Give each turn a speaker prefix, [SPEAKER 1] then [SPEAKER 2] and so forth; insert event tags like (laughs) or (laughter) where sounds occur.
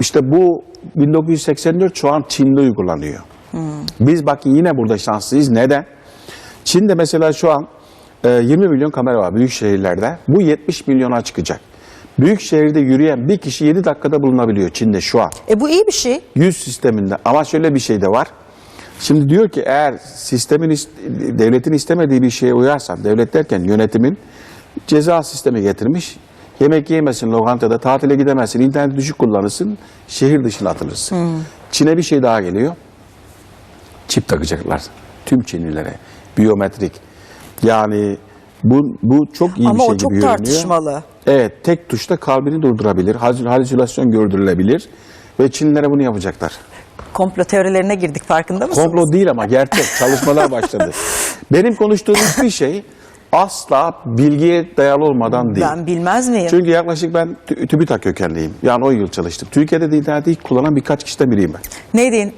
[SPEAKER 1] İşte bu 1984 şu an Çin'de uygulanıyor. Biz bakın yine burada şanslıyız. Neden? Çin'de mesela şu an e, 20 milyon kamera var büyük şehirlerde. Bu 70 milyona çıkacak. Büyük şehirde yürüyen bir kişi 7 dakikada bulunabiliyor Çin'de şu an.
[SPEAKER 2] E bu iyi bir şey.
[SPEAKER 1] 100 sisteminde. Ama şöyle bir şey de var. Şimdi diyor ki eğer sistemin ist- devletin istemediği bir şeye uyarsan, devlet derken yönetimin ceza sistemi getirmiş. Yemek yiyemezsin lokantada, tatile gidemezsin, internet düşük kullanırsın, şehir dışına atılırsın. Çin'e bir şey daha geliyor. Çip takacaklar tüm Çinlilere. Biyometrik. Yani bu, bu çok iyi
[SPEAKER 2] Ama
[SPEAKER 1] bir şey
[SPEAKER 2] o çok
[SPEAKER 1] gibi görünüyor.
[SPEAKER 2] tartışmalı.
[SPEAKER 1] Evet, tek tuşta kalbini durdurabilir, halü- halüsinasyon gördürülebilir ve Çinlilere bunu yapacaklar.
[SPEAKER 2] Komplo teorilerine girdik farkında mısınız?
[SPEAKER 1] Komplo değil ama gerçek, çalışmalar başladı. (laughs) Benim konuştuğum hiçbir şey asla bilgiye dayalı olmadan değil.
[SPEAKER 2] Ben bilmez miyim?
[SPEAKER 1] Çünkü yaklaşık ben Tü- TÜBİTAK kökenliyim. Yani 10 yıl çalıştım. Türkiye'de de interneti ilk kullanan birkaç kişiden biriyim ben.
[SPEAKER 2] Neydi